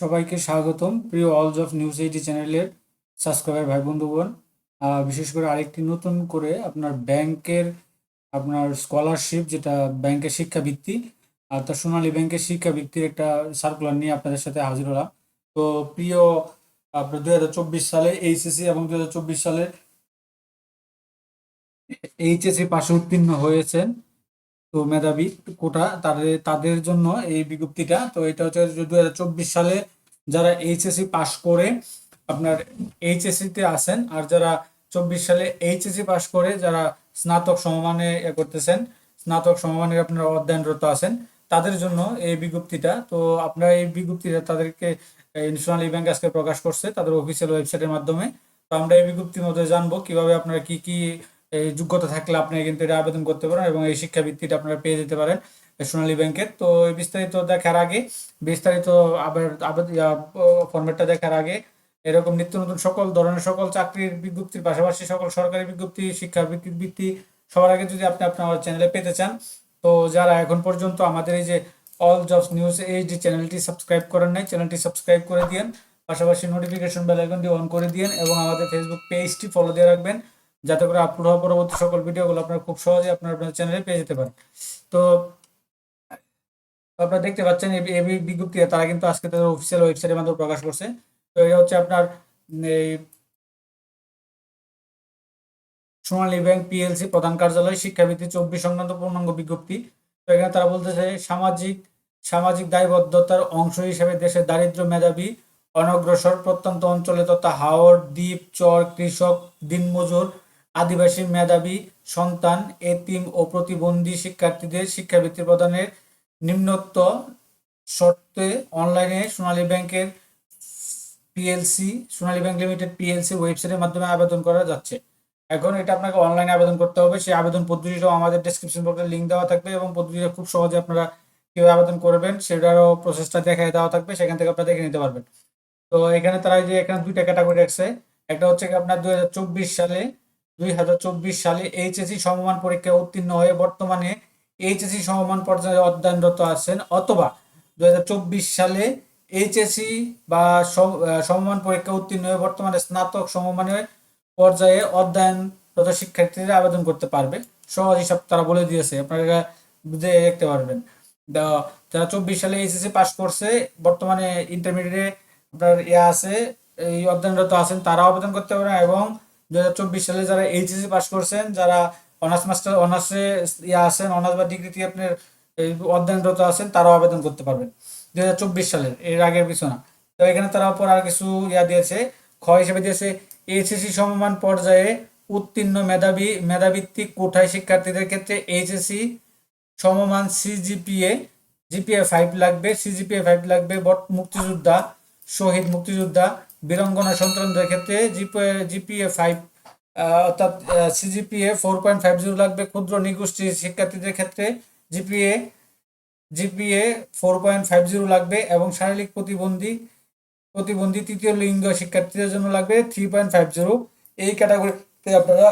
সবাইকে স্বাগতম। প্রিয় অলজ অফ নিউজ এইটি চ্যানেলের সাবস্ক্রাইবার ভাই, বন্ধুগণ বিশেষ করে আরেকটি নতুন করে আপনার ব্যাংকের আপনার স্কলারশিপ যেটা ব্যাংকের শিক্ষাবৃত্তি, আর তার সোনালী ব্যাংকের শিক্ষাবৃত্তির একটা সার্কুলার নিয়ে আপনাদের সাথে হাজির হলাম। তো প্রিয়, আপনার দুই হাজার চব্বিশ সালে এইচএসসি এবং দুই হাজার চব্বিশ সালে এইচএসসি পাশে উত্তীর্ণ হয়েছেন তো মেধাবী কোটা, তাদের তাদের জন্য এই বিজ্ঞপ্তিটা। তো এটা হচ্ছে দু হাজার চব্বিশ সালে যারা এইচএসসি পাশ করে আপনার এইচএসসি তে আসেন আর যারা চব্বিশ সালে এইচএসসি পাশ করে যারা স্নাতক সমমানে এ করতেছেন, স্নাতক সমমানের আপনারা অধ্যয়নরত আছেন, তাদের জন্য এই বিজ্ঞপ্তিটা, তো আপনারা এই বিজ্ঞপ্তিটা তাদেরকে ন্যাশনাল ব্যাংক আজকে প্রকাশ করছে তাদের অফিসিয়াল ওয়েবসাইটের মাধ্যমে। তো আমরা এই বিজ্ঞপ্তির মধ্যে জানব কীভাবে আপনারা কি কি যোগ্যতা থাকলে আপনি কিন্তু এটা আবেদন করতে পারেন এবং এই শিক্ষাবৃত্তিটা আপনারা পেয়ে যেতে পারেন। সোনালী ব্যাংকের তো বিস্তারিত দেখার আগে, বিস্তারিত আবার আবেদন ফরম্যাটটা দেখার আগে, এরকম নিত্য নতুন সকল ধরনের সকল চাকরির বিজ্ঞপ্তির পাশাপাশি সকল সরকারি বিজ্ঞপ্তি শিক্ষাবৃত্তির বৃত্তি সবার আগে যদি আপনি আপনার চ্যানেলে পেতে চান, তো যারা এখন পর্যন্ত আমাদের এই যে অল জবস নিউজ এইচডি চ্যানেলটি সাবস্ক্রাইব করেন নাই চ্যানেলটি সাবস্ক্রাইব করে দিয়েন, পাশাপাশি নোটিফিকেশন বেল আইকনটি অন করে দিয়েন এবং আমাদের ফেসবুক পেজটি ফলো দিয়ে রাখবেন, যাতে করে আপলোড হওয়া পরবর্তী সকল ভিডিওগুলো আপনারা খুব সহজে আপনার আপনার চ্যানেলে পেয়ে যেতে পারেন। তো আপনারা দেখতে পাচ্ছেন এই বিজ্ঞপ্তি তারা কিন্তু আজকে তাদের অফিসিয়াল ওয়েবসাইটের মাধ্যমে প্রকাশ করছে। তো এটা হচ্ছে আপনার, এই সোনালী ব্যাংক পিএলসি প্রধান কার্যালয়, শিক্ষাবৃত্তি চব্বিশ সংক্রান্ত পূর্ণাঙ্গ বিজ্ঞপ্তি। তো এখানে তারা বলতেছে সামাজিক সামাজিক দায়বদ্ধতার অংশ হিসেবে দেশের দারিদ্র মেধাবী, অনগ্রসর, প্রত্যন্ত অঞ্চলে তথা হাওড়, দ্বীপ, চর, কৃষক, দিনমজুর, আদিবাসী মেধাবী, সন্তান, এতিম ও প্রতিবন্ধী শিক্ষার্থীদের শিক্ষাবৃত্তি প্রদানের নিম্নোক্ত শর্তে অনলাইনে সোনালী ব্যাংকের PLC, Sonali bank limited PLC ওয়েবসাইটের মাধ্যমে আবেদন করা যাচ্ছে। এখন এটা আপনাকে অনলাইনে আবেদন করতে হবে। সেই আবেদন পদ্ধতিটাও আমাদের ডেসক্রিপশন বক্সে লিঙ্ক দেওয়া থাকবে এবং পদ্ধতিটা খুব সহজে আপনারা কীভাবে আবেদন করবেন সেটারও প্রসেসটা দেখায় দেওয়া থাকবে। সেখান থেকে আপনারা দেখে নিতে পারবেন। তো এখানে তারা যে এখানে দুইটা ক্যাটাগরি রাখছে একটা হচ্ছে আপনার দুই হাজার চব্বিশ সালে, দুই হাজার চব্বিশ সালে এইচএসসি সমমান পরীক্ষায় উত্তীর্ণ হয়ে বর্তমানে এইচএসসি সমমান পর্যায়ে অধ্যয়নরত আছেন অথবা দু হাজার চব্বিশ সালে এইচএসসি বা সমমান পরীক্ষা উত্তীর্ণ হয়ে বর্তমানে স্নাতক সমমানের পর্যায়ে অধ্যয়নরত শিক্ষার্থীরা আবেদন করতে পারবে। সহজ হিসাব তারা বলে দিয়েছে। আপনারা বুঝে দেখতে পারবেন। যারা চব্বিশ সালে এইচএসসি পাস করছে, বর্তমানে ইন্টারমিডিয়েটে আপনার ইয়ে আছে, এই অধ্যয়নরত আছেন, তারাও আবেদন করতে পারেন এবং দু হাজার চব্বিশ সালে যারা এইচএসসি পাস করছেন, যারা অনার্স মাস্টার, অনার্সে ইয়ে আছেন, অনার্স বা ডিগ্রিতে আপনার অধ্যয়নরত আছেন, তারাও আবেদন করতে পারবেন। দুই হাজার চব্বিশ সালের, এর আগের পিছনা। তো এখানে তারা পর আর কিছু ইয়া দিয়েছে, খ হিসেবে দিয়েছে, এইচএসসি সমমান পর্যায়ে উত্তীর্ণ মেধাবী, মেধাভিত্তিক কোঠায় শিক্ষার্থীদের ক্ষেত্রে এইচএসসি সমমান সিজিপিএ, জিপিএ ফাইভ লাগবে, সিজিপিএ ফাইভ লাগবে, বট- মুক্তিযোদ্ধা, শহীদ মুক্তিযোদ্ধা, বীরঙ্গনা সন্তানদের ক্ষেত্রে জিপিএ জিপিএ ফাইভ অর্থাৎ CGPA four point five zero লাগবে ক্ষুদ্র নিগোষ্ঠীর শিক্ষার্থীদের ক্ষেত্রে। GPA GPA four point five zero লাগবে এবং শারীরিক প্রতিবন্ধী প্রতিবন্ধী তৃতীয় লিঙ্গ শিক্ষার্থীদের জন্য লাগবে থ্রি পয়েন্ট ফাইভ জিরো এই ক্যাটাগরিতে আপনারা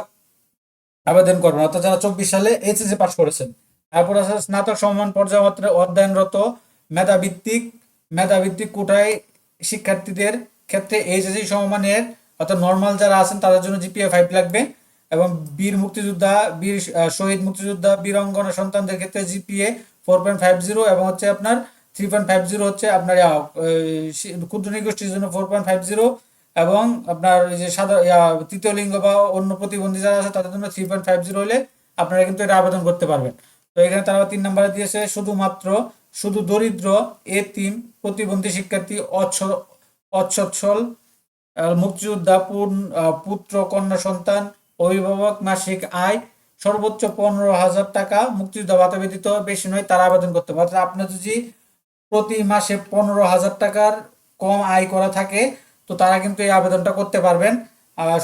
আবেদন করবেন। অর্থাৎ যারা চব্বিশ সালে এইচএসসি পাস করেছেন, তারপর আছে স্নাতক সম্মান পর্যায়ে অধ্যয়নরত মেধাভিত্তিক মেধাভিত্তিক কোটায় শিক্ষার্থীদের ক্ষেত্রে এইচএসসি সমমানের অর্থাৎ নর্মাল যারা আছেন, তাদের জন্য জিপিএ ফাইভ লাগবে। এবং বীর মুক্তিযোদ্ধা, বীর শহীদ মুক্তিযোদ্ধা বীরঙ্গনা সন্তানদের ক্ষেত্রে GPA four point five zero এবং হচ্ছে আপনার থ্রি পয়েন্ট ফাইভ জিরো হচ্ছে আপনার ক্ষুদ্র নিগোষ্ঠীর জন্য ফোর পয়েন্ট ফাইভ জিরো এবং আপনার যে সাধারণ তৃতীয় লিঙ্গ বা অন্য প্রতিবন্ধী যারা আছে, তাদের জন্য থ্রি পয়েন্ট ফাইভ জিরো হলে আপনারা কিন্তু এটা আবেদন করতে পারবেন। তো এখানে তারা তিন নম্বরে দিয়েছে, শুধুমাত্র, শুধু দরিদ্র, এতিম, প্রতিবন্ধী শিক্ষার্থী, অচ্ছ- অচ্ছচ্ছল মুক্তিযোদ্ধা পুত্র, কন্যা, সন্তান, অভিভাবক, মাসিক আয়, সর্বোচ্চ পনেরো হাজার টাকা মুক্তিযোদ্ধা ভাতা ব্যতীত বেশি নয়, তারা আবেদন করতে পারে আপনার যদি প্রতি মাসে পনেরো হাজার টাকার কম আয় করা থাকে, তো তারা কিন্তু এই আবেদনটা করতে পারবেন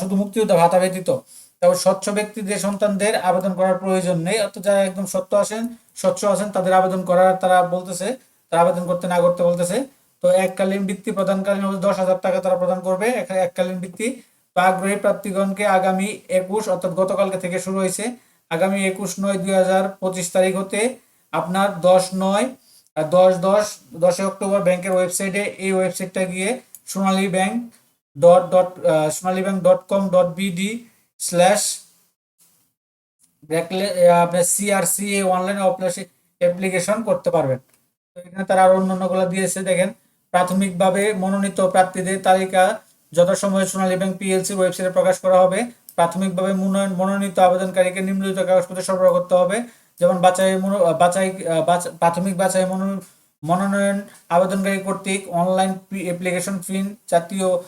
শুধু মুক্তিযোদ্ধা ভাতা ব্যতীত। তবে স্বচ্ছ ব্যক্তিদের, সন্তানদের আবেদন করার প্রয়োজন নেই। অর্থাৎ যারা একদম সত্য আছেন স্বচ্ছ আছেন তাদের আবেদন করার তারা বলতেছে, তারা আবেদন করতে না করতে বলতেছে। তো এককালীন বৃত্তি প্রদানকালীন দশ হাজার টাকা তারা প্রদান করবে। এককালীন বৃত্তি তো আগ্রহী প্রার্থীগণকে আগামী একুশ, অর্থাৎ গতকালকে থেকে শুরু হয়েছে। আগামী একুশ নয় দুই হাজার পঁচিশ তারিখ হতে আপনার দশ নয় দশ দশ, দশই অক্টোবর ব্যাংকের ওয়েবসাইটে এই ওয়েবসাইটটা গিয়ে Sonali bank dot dot Sonali bank dot com dot BD slash আপনার সিআরসি অনলাইন অ্যাপ্লিকেশন করতে পারবেন। তো এখানে তারা আরও অন্যান্যগুলো দিয়েছে, দেখেন। প্রাথমিকভাবে মনোনীত প্রার্থীদের তালিকা যথাসময়ে সোনালী ব্যাংক পিএলসি ওয়েবসাইটে প্রকাশ করা হবে। প্রাথমিকভাবে মনোনয়ন মনোনীত আবেদনকারীকে নিম্নলিখিত কাগজপত্র সরবরাহ করতে হবে। যেমন বাছাই বাছাই প্রাথমিক বাছাই মনো- মনোনয়ন আবেদনকারী কর্তৃক অনলাইন অ্যাপ্লিকেশন ফিন জাতীয়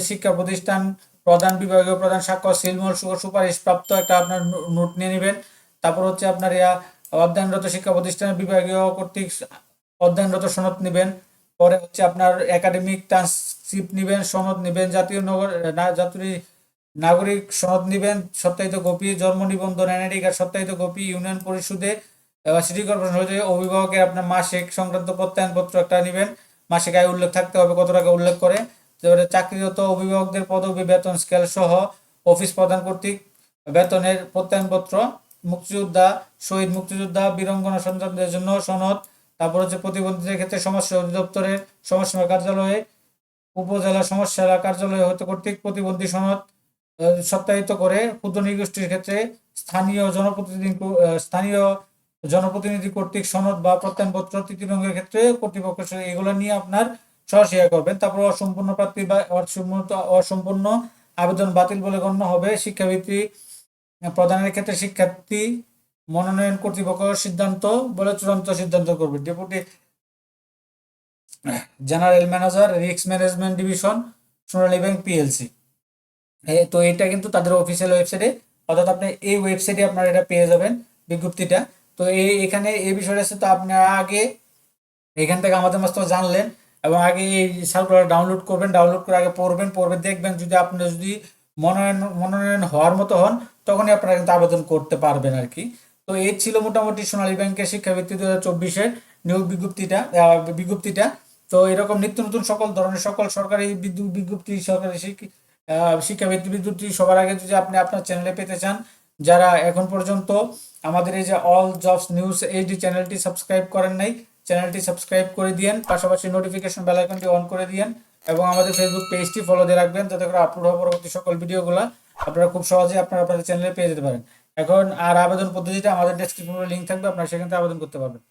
শিক্ষা প্রতিষ্ঠান, প্রধান বিভাগীয় প্রধান স্বাক্ষর সিলমোল সুপারিশ প্রাপ্ত একটা আপনার নোট নিয়ে নেবেন। তারপর হচ্ছে আপনার ইয়া, অধ্যয়নরত শিক্ষা প্রতিষ্ঠানের বিভাগীয় কর্তৃক অধ্যয়নরত সনদ নেবেন। পরে হচ্ছে আপনার একাডেমিক ট্রান্সক্রিপ্ট নেবেন, সনদ নেবেন, জাতীয় নগর জাতীয় নাগরিক সনদ নেবেন, সত্যায়িত কপি, জন্ম নিবন্ধন এনআইডি কার্ড সত্যায়িত কপি, ইউনিয়ন পরিষদে সিটি কর্পোরেশন হতে অভিভাবকের আপনার মাসিক সংক্রান্ত প্রত্যয়নপত্র একটা নেবেন। মাসিক আয় উল্লেখ থাকতে হবে, কত টাকা উল্লেখ করে। তারপরে চাকরিরত অভিভাবকদের পদবি, বেতন স্কেল সহ অফিস প্রদান কর্তৃক বেতনের প্রত্যয়নপত্র, মুক্তিযোদ্ধা, শহীদ মুক্তিযোদ্ধা, বীরঙ্গনা সন্তানদের জন্য সনদ তারপর হচ্ছে প্রতিবন্ধীদের ক্ষেত্রে সমস্যা অধিদপ্তরের সমস্যা কার্যালয়ে, উপজেলা সমস্যা কার্যালয় হতে কর্তৃক প্রতিবন্ধী সনদ সত্যায়িত করে ক্ষুদ্র নৃগোষ্ঠীর ক্ষেত্রে স্থানীয় জনপ্রতিনিধি স্থানীয় জনপ্রতিনিধি কর্তৃক সনদ বা প্রত্যয়নপত্র তৃতীয় রঙের ক্ষেত্রে কর্তৃপক্ষ এগুলো নিয়ে আপনার সহসিয়া করবেন। তারপর অসম্পূর্ণ প্রার্থী বা অসম্পূর্ণ অসম্পূর্ণ আবেদন বাতিল বলে গণ্য হবে শিক্ষাবৃত্তি প্রদানের ক্ষেত্রে শিক্ষার্থী মনোনয়ন কর্তৃপক্ষ সিদ্ধান্ত বলে চূড়ান্ত সিদ্ধান্ত করবে। Deputy general manager risk management division Sonali bank PLC তো এটা কিন্তু তাদের অফিসিয়াল ওয়েবসাইটে অর্থাৎ আপনি এই ওয়েবসাইটে আপনারা এটা পেয়ে যাবেন বিজ্ঞপ্তিটা। তো এই, এখানে এই বিষয়টা আছে তো আপনারা আগে এখান থেকে আমাদের মাধ্যমে জানলেন এবং আগে এই সার্কুলার ডাউনলোড করবেন ডাউনলোড করে আগে পড়বেন পড়বে দেখবেন যদি আপনি যদি মনোনয়ন মনোনয়ন হওয়ার মতো হন, তখনই আপনারা কিন্তু আবেদন করতে পারবেন আর কি। তো এই ছিল মোটামুটি সোনালী ব্যাংকের শিক্ষাবৃত্তি দু হাজার নিয়োগ বিজ্ঞপ্তিটা বিজ্ঞপ্তিটা। তো এরকম নিত্য নতুন সকল ধরনের, সকল সরকারি বিদ্যুৎ বিজ্ঞপ্তি, সরকারি শিক্ষাবৃত্তি বিজ্ঞপ্তি সবার আগে যদি আপনি আপনার চ্যানেলে পেতে চান, যারা এখন পর্যন্ত আমাদের এই যে অল জবস নিউজ এইচডি চ্যানেলটি সাবস্ক্রাইব করেন নাই, চ্যানেলটি সাবস্ক্রাইব করে দিয়েন, পাশাপাশি নোটিফিকেশন বেল আইকনটি অন করে দিয়েন এবং আমাদের ফেসবুক পেজটি ফলো দিয়ে রাখবেন, যাতে করে আপলোড হওয়া পরবর্তী সকল ভিডিওগুলো আপনারা খুব সহজে আপনারা আপনাদের চ্যানেলে পেয়ে যেতে পারেন। এখন আর আবেদন পদ্ধতিটা আমাদের ডেসক্রিপশনে লিঙ্ক থাকবে আপনারা সেখান থেকে আবেদন করতে পারবেন।